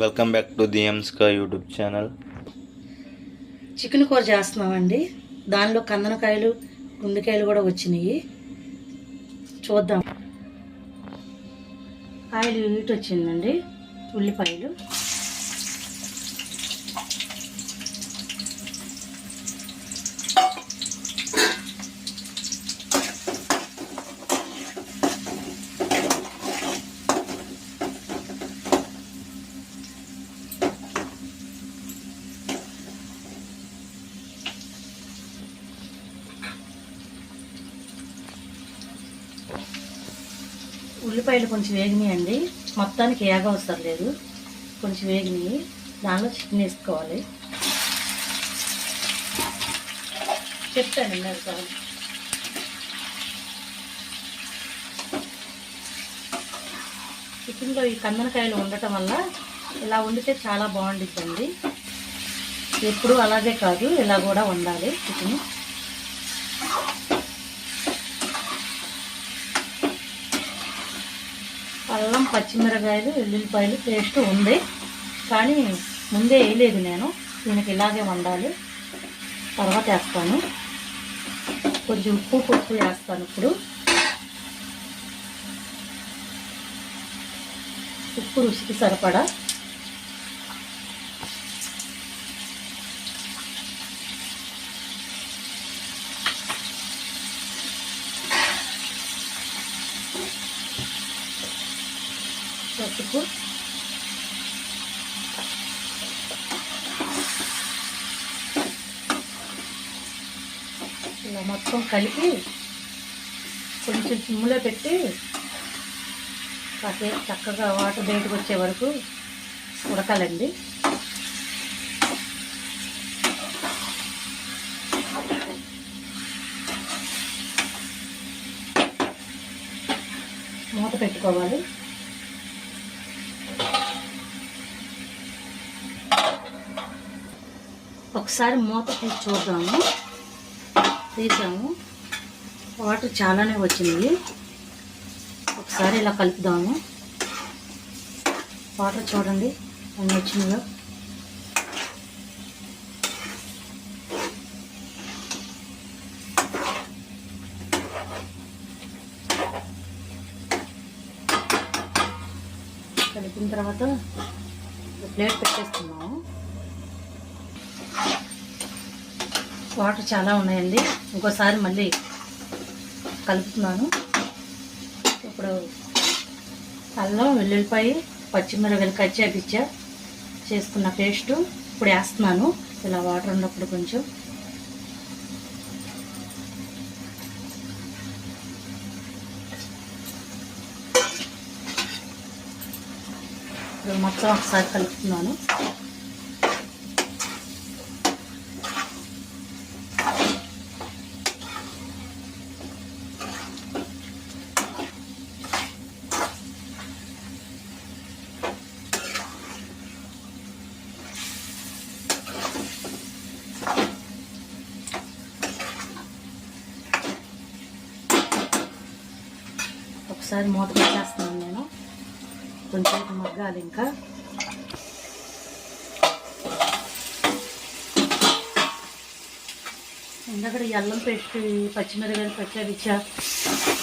Welcome back to the YouTube channel chicken కూర చేస్తున్నామండి. దానిలో కందనకాయలు గుండెకాయలు కూడా వచ్చినాయి. చూద్దాం. కాయలు ఇటు వచ్చిందండి. ఉల్లిపాయలు. ఉల్లిపాయలు కొంచెం వేగినాయండి. మొత్తానికి ఏగ అవసరం లేదు. కొంచెం వేగినాయి. దానిలో చికెన్ వేసుకోవాలి. చెప్తానండి అది కాదు. చికెన్లో ఈ కందనకాయలు ఉండటం వల్ల ఇలా వండితే చాలా బాగుండిద్దండి. ఎప్పుడు అలాగే కాదు ఇలా కూడా వండాలి చికెన్. అల్లం పచ్చిమిరకాయలు వెల్లుల్లిపాయలు పేస్ట్ ఉంది. కానీ ముందే వేయలేదు నేను. దీనికి ఇలాగే వండాలి. తర్వాత వేస్తాను. కొంచెం ఉప్పు పప్పు వేస్తాను ఇప్పుడు. ఉప్పు రుచికి సరిపడా పసుపు ఇలా మొత్తం కలిపి కొంచెం సిమ్లో పెట్టి కాసేపు చక్కగా వాటర్ బయటకు వచ్చే వరకు ఉడకాలండి. మూత పెట్టుకోవాలి. ఒకసారి మూత తీసి చూద్దాము. తీసాము. వాటర్ చాలానే వచ్చింది ఒకసారి ఇలా కలుపుదాము. వాటర్ చూడండి అన్ని వచ్చినాయో. కలిపిన తర్వాత ప్లేట్ పెట్టేస్తున్నాము. వాటర్ చాలా ఉన్నాయండి. ఇంకోసారి మళ్ళీ కలుపుతున్నాను. ఇప్పుడు అల్లం వెల్లుల్లిపాయ పచ్చిమిరపకాయలు కచ్చా పిచ్చా చేసుకున్న పేస్టు ఇప్పుడు వేస్తున్నాను. ఇలా వాటర్ ఉన్నప్పుడు కొంచెం ఇప్పుడు మొత్తం ఒకసారి కలుపుతున్నాను. ఒకసారి మూత పెట్టేస్తున్నాను నేను. కొంచెం మగ్గాలి ఇంకా. ఇందాక ఎల్లం అల్లం పేస్ట్ పచ్చిమిరపకాయలు పచ్చడిచ్చ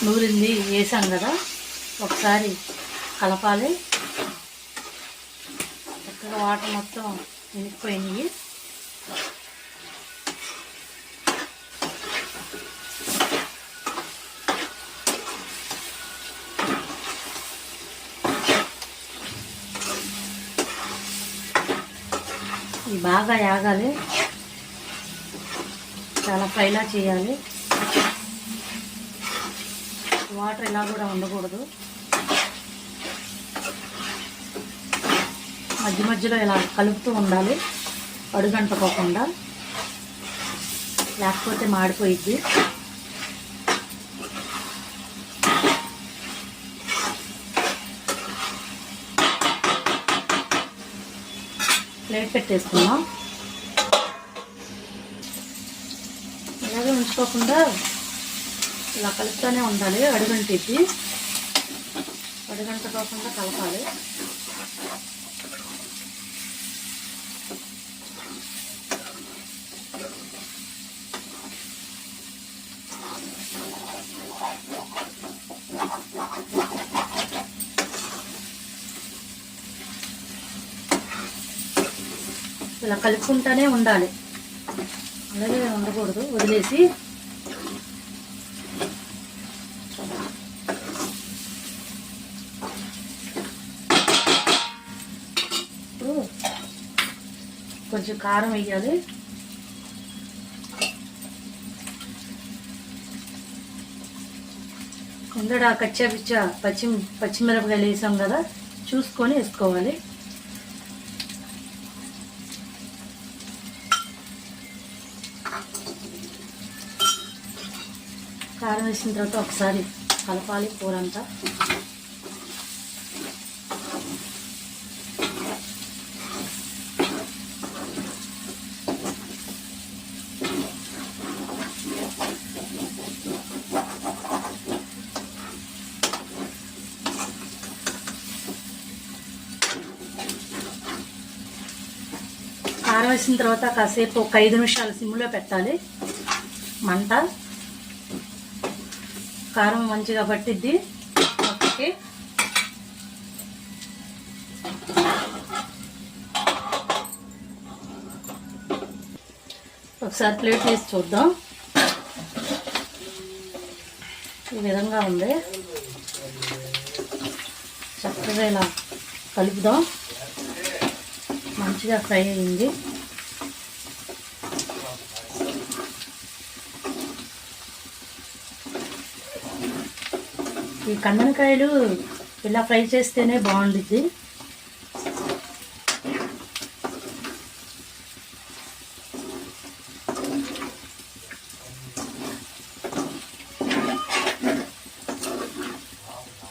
నూరింది వేసాం కదా. ఒకసారి కలపాలి. చక్కగా వాటర్ మొత్తం నిండిపోయినాయి బాగా యాగాలి. చాలా ఫ్రైలా చేయాలి. వాటర్ ఇలా కూడా ఉండకూడదు. మధ్య మధ్యలో ఇలా కలుపుతూ ఉండాలి. అడుగంటకోకుండా. లేకపోతే మాడిపోయిద్ది. ప్లేట్ పెట్టేసుకున్నాం ఇలాగే ఉంచుకోకుండా ఇలా కలుపుతూనే ఉండాలి అడుగంటిద్ది అడుగంట కాకుండా కలపాలి. ఇలా కలుపుకుంటానే ఉండాలి. అలాగే ఉండకూడదు వదిలేసి. ఇప్పుడు కొంచెం కారం వేయాలి. ముందర కచ్చా పిచ్చా పచ్చి పచ్చిమిరపకాయలు వేసాం కదా చూసుకొని వేసుకోవాలి. కారం వేసిన తర్వాత ఒకసారి కలపాలి కూర అంతా కారం వేసిన తర్వాత కాసేపు ఒక ఐదు నిమిషాలు సిమ్లో పెట్టాలి. మంట కారం మంచిగా పట్టిద్ది. ఓకే. ఒకసారి ప్లేట్ వేసి చూద్దాం. ఈ విధంగా ఉంది. చక్కగా ఇలా కలుపుదాం. మంచిగా ఫ్రై అయింది. ఈ కందనకాయలు ఇలా ఫ్రై చేస్తేనే బాగుంటుంది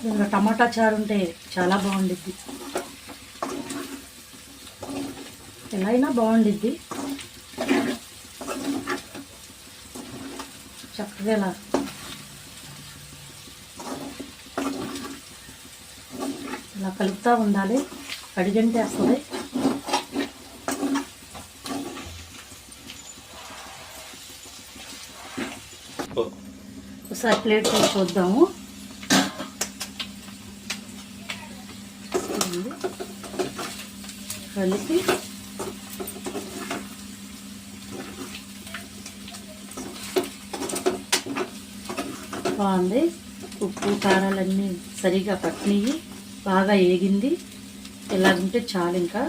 ఇంకా టమాటా చారు ఉంటే చాలా బాగుండిద్ది. ఎలా అయినా బాగుండిద్ది. చక్కగా ఇలా ఇలా కలుపుతూ ఉండాలి. అడిగంటే వస్తుంది. ఒకసారి ప్లేట్ చూద్దాము. కలిపి బాగుంది. ఉప్పు కారాలన్నీ సరిగా పట్టినవి బాగా ఏగింది. ఇలాగుంటే చాలు ఇంకా.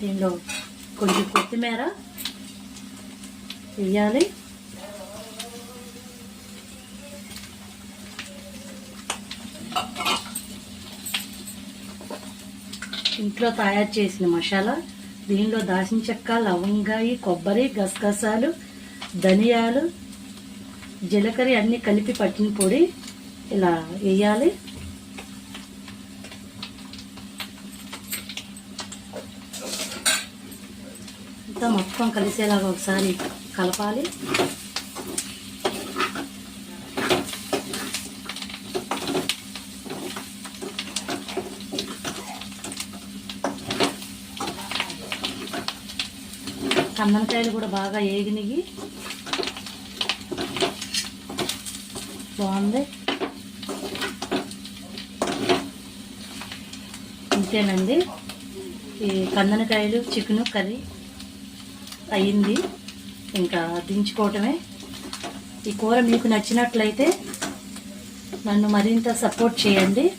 దీనిలో కొంచెం కొత్తిమీర వేయాలి. ఇంట్లో తయారు చేసిన మసాలా దీనిలో దాచిన చెక్క లవంగాయి కొబ్బరి గసగసాలు ధనియాలు జీలకర్ర అన్నీ కలిపి పట్టిన పొడి ఇలా వేయాలి అంతా మొత్తం కలిసేలాగా ఒకసారి కలపాలి. కందనకాయలు కూడా బాగా ఏగినవి బాగుంది. ఇంతేనండి. ఈ కందనకాయలు చికెను కర్రీ అయ్యింది. ఇంకా దించుకోవటమే. ఈ కూర మీకు నచ్చినట్లయితే నన్ను మరింత సపోర్ట్ చేయండి.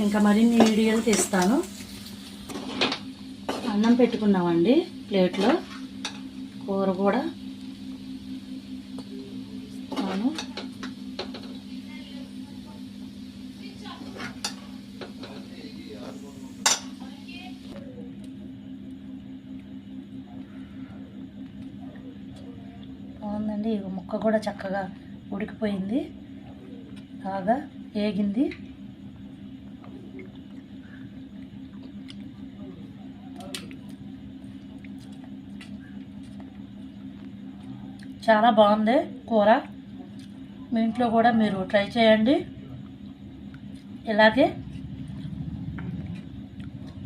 ఇంకా మరిన్ని వీడియోలు తీస్తాను. అన్నం పెట్టుకున్నామండి ప్లేట్లో. కూర కూడా బాగుందండి. ఈ ముక్క కూడా చక్కగా ఉడికిపోయింది. బాగా ఏగింది చాలా బాగుంది కూర. మీ ఇంట్లో కూడా మీరు ట్రై చేయండి. ఇలాగే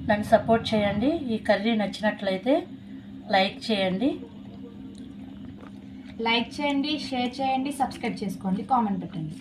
నన్ను సపోర్ట్ చేయండి. ఈ కర్రీ నచ్చినట్లయితే లైక్ చేయండి. లైక్ చేయండి షేర్ చేయండి సబ్స్క్రైబ్ చేసుకోండి కామెంట్ పెట్టండి.